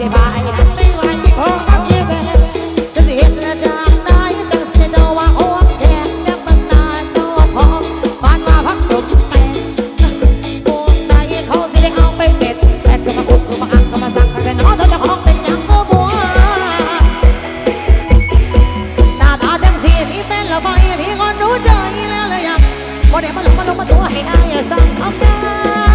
ได้บยไม่าจะฟังจะเสียและจากได้จะเสียจว่าโอ้แดงแดงบราเจ้าพอมานว่าพักสมแต่วงในเขาสิได้เอาไปเป็ดแปดก็มาอุดก็มาอักก็มาสั่งกันแต่น้อเธอจะห้องเป็นยังก็บัวนาตาจังสีที่เป็นละไปพี่ก็รู้ใจแล้วเลยยังวันเดียมาลงมาลงมาตัวให้อายสั่งทำได้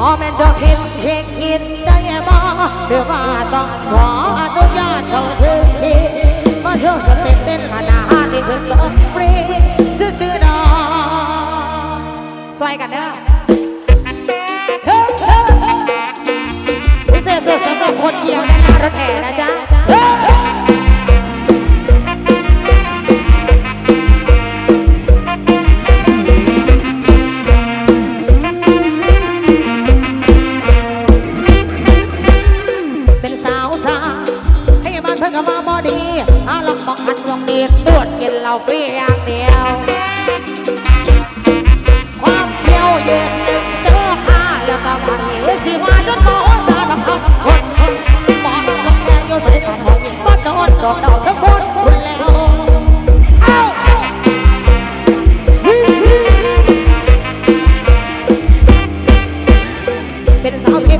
ขอเม่นจะคิดเช็คคิดได้บ่หรือว่าต้องขออนุญาตเขาถึงที่มาเชว์สเต็ปเต้นมาหนาที่ขึ้นลงฟรีซื้อๆดอสวยกันเด้อเสื้อเสื้อเสื้อคนเขียวหน้ารถแห่นะจ๊ะ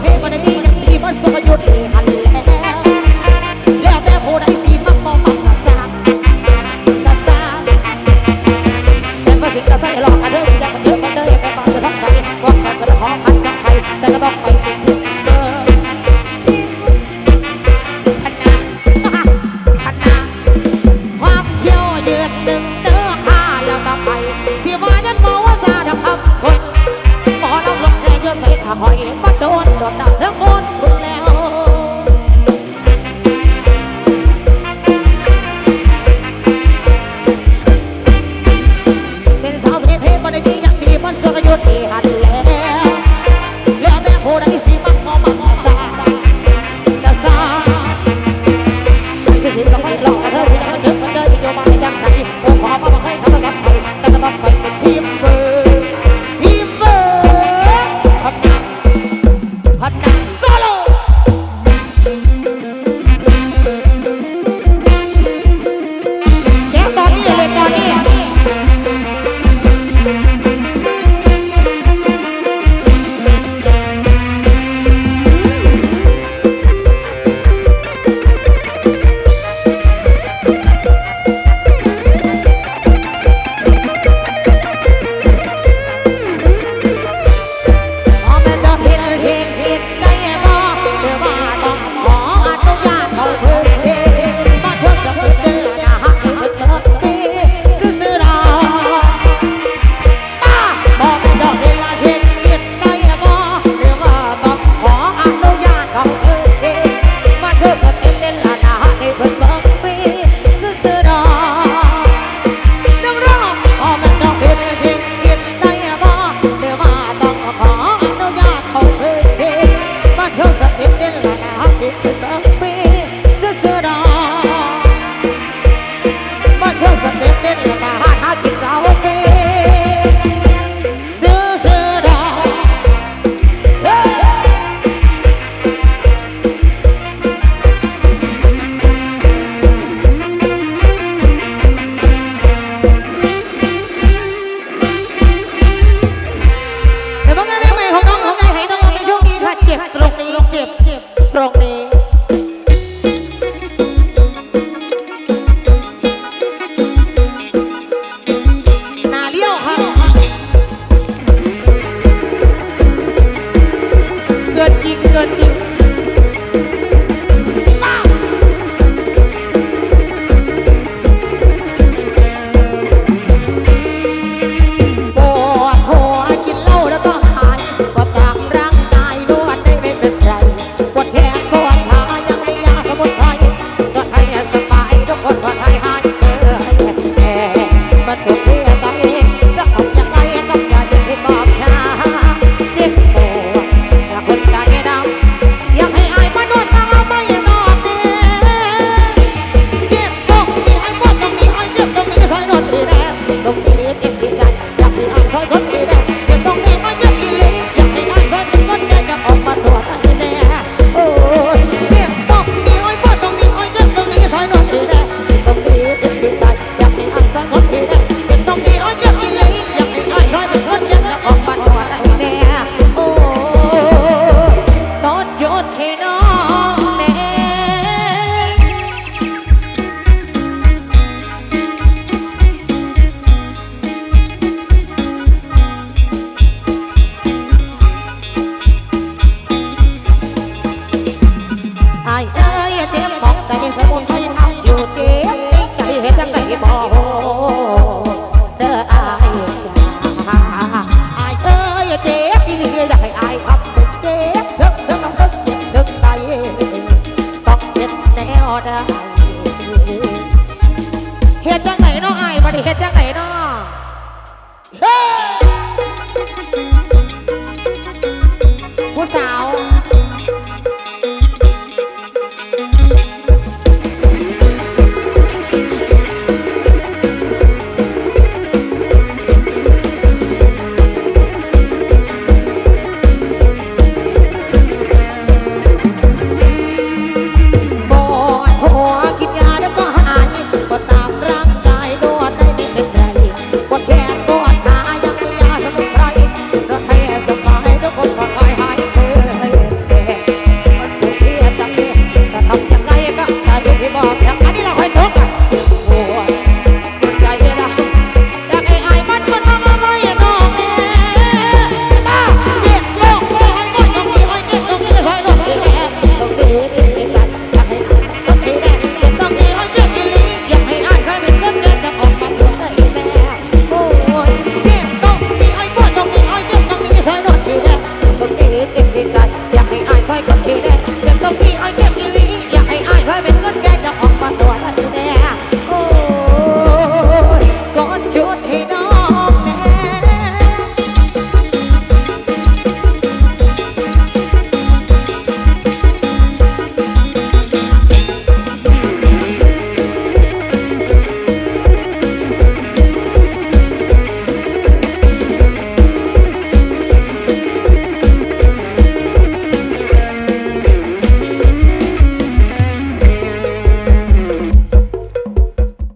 เพลก็ได้มีหนึ่งที่มันสมยุทธ์หันแล้ว แล้วแต่ผู้ใดสีมักบ่มักกะซากะซาเสียงก็สิกะซาอย่นหลอกกันเด้อเสียงมันเยอะมันเด้ออย่าไปฟังจะต้อะงใจฟังกันจะขอพันกักใครแต่ก็ต้อง ช่วยกันยุติหัน about got, you 早